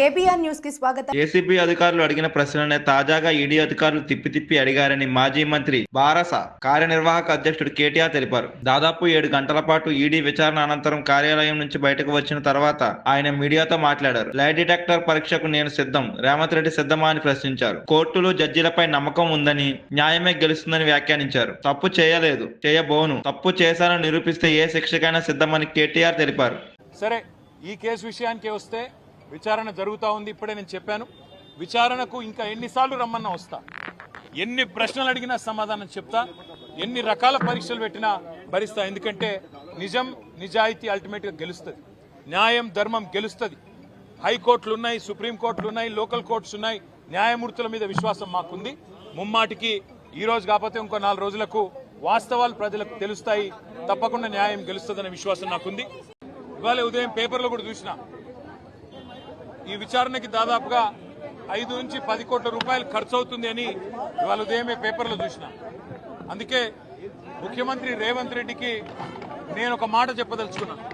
KBR న్యూస్కి స్వాగతం. ACB అధికారులు అడిగిన ప్రశ్నలనే తాజాగా ఈడీ అధికారులు తిప్పి తిప్పి అడిగారని మాజీ మంత్రి బారస కార్యనిర్వాహక అధ్యక్షుడు కేటీఆర్ తెలిపారు. దాదాపు ఏడు గంటల పాటు ఈడీ విచారణ అనంతరం కార్యాలయం నుంచి బయటకు వచ్చిన తర్వాత ఆయన మీడియాతో మాట్లాడారు. లై డిటెక్టర్ పరీక్షకు నేను సిద్ధం రేవంత్ రెడ్డి సిద్ధమా అని ప్రశ్నించారు. కోర్టులు జడ్జీలపై నమ్మకం ఉందని న్యాయమే గెలుస్తుందని వ్యాఖ్యానించారు. తప్పు చేయలేదు చేయబోను తప్పు చేశానని నిరూపిస్తే ఏ శిక్షకైనా సిద్ధమని కేటీఆర్ తెలిపారు. సరే ఈ కేసు విషయానికి వస్తే విచారణ జరుగుతూ ఉంది ఇప్పుడే నేను చెప్పాను. విచారణకు ఇంకా ఎన్నిసార్లు రమ్మన్నా వస్తా. ఎన్ని ప్రశ్నలు అడిగినా సమాధానం చెప్తా. ఎన్ని రకాల పరీక్షలు పెట్టినా భరిస్తా. ఎందుకంటే నిజం నిజాయితీ అల్టిమేట్గా గెలుస్తుంది. న్యాయం ధర్మం గెలుస్తుంది. హైకోర్టులు ఉన్నాయి సుప్రీంకోర్టులు ఉన్నాయి లోకల్ కోర్ట్స్ ఉన్నాయి. న్యాయమూర్తుల మీద విశ్వాసం మాకుంది. ముమ్మాటికి ఈ రోజు కాకపోతే ఇంకో నాలుగు రోజులకు వాస్తవాలు ప్రజలకు తెలుస్తాయి. తప్పకుండా న్యాయం గెలుస్తుందనే విశ్వాసం నాకుంది. ఇవాళ ఉదయం పేపర్లో కూడా చూసిన. ఈ విచారణకి దాదాపుగా ఐదు నుంచి పది కోట్ల రూపాయలు ఖర్చు అవుతుంది అని ఇవాళ ఉదయమే పేపర్లో చూసిన. అందుకే ముఖ్యమంత్రి రేవంత్ రెడ్డికి నేను ఒక మాట చెప్పదలుచుకున్నాను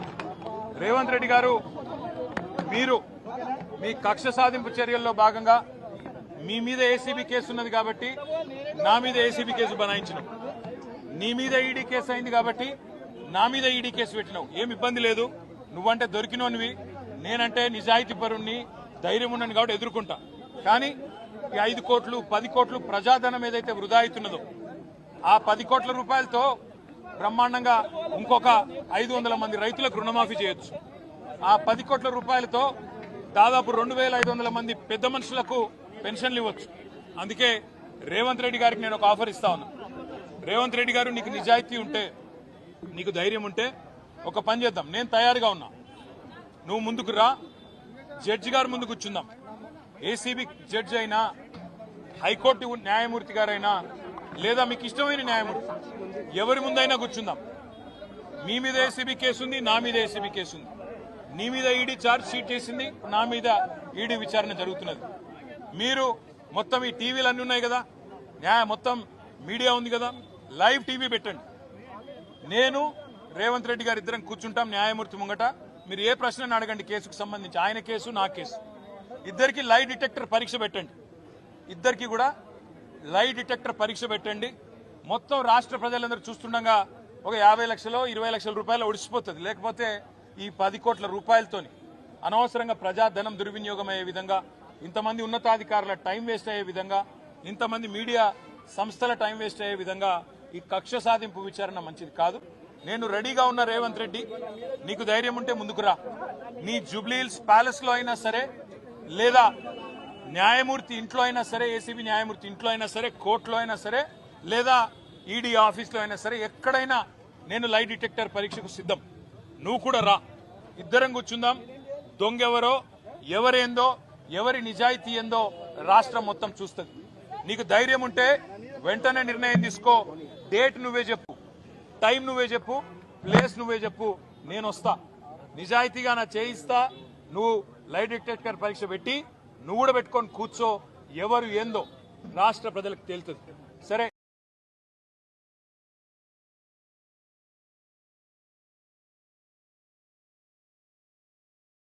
రేవంత్ రెడ్డి గారు మీరు మీ కక్ష సాధింపు చర్యల్లో భాగంగా మీ మీద ఏసీబీ కేసు ఉన్నది కాబట్టి నా మీద ఏసీబీ కేసు బనాయించినాం. నీ మీద ఈడీ కేసు అయింది కాబట్టి నా మీద ఈడీ కేసు పెట్టినావు ఏమి ఇబ్బంది లేదు. నువ్వంటే దొరికినోనివి. నేనంటే నిజాయితీ పరుణ్ణి ధైర్యం ఉన్నాను కాబట్టి ఎదుర్కొంటా. కానీ ఈ ఐదు కోట్లు పది కోట్లు ప్రజాధనం ఏదైతే వృధా అవుతున్నదో ఆ పది కోట్ల రూపాయలతో బ్రహ్మాండంగా ఇంకొక ఐదు వందల మంది రైతులకు రుణమాఫీ చేయొచ్చు. ఆ పది కోట్ల రూపాయలతో దాదాపు రెండు వేల ఐదు వందల మంది పెద్ద మనుషులకు పెన్షన్లు ఇవ్వచ్చు. అందుకే రేవంత్ రెడ్డి గారికి నేను ఒక ఆఫర్ ఇస్తా ఉన్నా. రేవంత్ రెడ్డి గారు నీకు నిజాయితీ ఉంటే నీకు ధైర్యం ఉంటే ఒక పని చేద్దాం. నేను తయారుగా ఉన్నా. నువ్వు ముందుకు రా. జడ్జి గారు ముందు కూర్చుందాం. ఏసీబీ జడ్జి అయినా హైకోర్టు న్యాయమూర్తి గారైనా లేదా మీకు ఇష్టమైన న్యాయమూర్తి ఎవరి ముందైనా కూర్చుందాం. మీ మీద ఏసీబీ కేసు ఉంది నా మీద ఏసీబీ కేసు ఉంది నీ మీద ఈడీ ఛార్జ్ షీట్ చేసింది నా మీద ఈడీ విచారణ జరుగుతున్నది. మీరు మొత్తం ఈ టీవీలు అన్ని ఉన్నాయి కదా? న్యాయ మొత్తం మీడియా ఉంది కదా? లైవ్ టీవీ పెట్టండి. నేను రేవంత్ రెడ్డి గారు ఇద్దరం కూర్చుంటాం న్యాయమూర్తి ముంగట. మీరు ఏ ప్రశ్నను అడగండి కేసుకు సంబంధించి? ఆయన కేసు నా కేసు. ఇద్దరికి లై డిటెక్టర్ పరీక్ష పెట్టండి. ఇద్దరికి కూడా లై డిటెక్టర్ పరీక్ష పెట్టండి. మొత్తం రాష్ట్ర ప్రజలందరూ చూస్తుండగా ఒక యాభై లక్షలు ఇరవై లక్షల రూపాయలు ఒడిసిపోతుంది. లేకపోతే ఈ పది కోట్ల రూపాయలతోని అనవసరంగా ప్రజాధనం దుర్వినియోగం అయ్యే విధంగా ఇంతమంది ఉన్నతాధికారుల టైం వేస్ట్ అయ్యే విధంగా ఇంతమంది మీడియా సంస్థల టైం వేస్ట్ అయ్యే విధంగా ఈ కక్ష సాధింపు విచారణ మంచిది కాదు. నేను రెడీగా ఉన్న రేవంత్ రెడ్డి నీకు ధైర్యం ఉంటే ముందుకురా నీ జూబ్లీహిల్స్ ప్యాలెస్లో అయినా సరే లేదా న్యాయమూర్తి ఇంట్లో అయినా సరే ఏసీబీ న్యాయమూర్తి ఇంట్లో అయినా సరే కోర్టులో అయినా సరే లేదా ఈడీ ఆఫీస్లో అయినా సరే ఎక్కడైనా నేను లై డిటెక్టర్ పరీక్షకు సిద్ధం. నువ్వు కూడా రా. ఇద్దరం కూర్చుందాం. దొంగెవరో ఎవరేందో ఎవరి నిజాయితీ ఏందో రాష్ట్రం మొత్తం చూస్తుంది. నీకు ధైర్యం ఉంటే వెంటనే నిర్ణయం తీసుకో. డేట్ నువ్వే చెప్పు. టైం నువ్వే చెప్పు ప్లేస్ నువ్వే చెప్పు నేను వస్తా. నిజాయితీగా నా చేయిస్తా నువ్వు లైవ్ డిటెక్టర్ పరీక్ష పెట్టి నువ్వు కూడా పెట్టుకొని కూర్చో ఎవరు ఏందో రాష్ట్ర ప్రజలకు తేలుతుంది. సరే.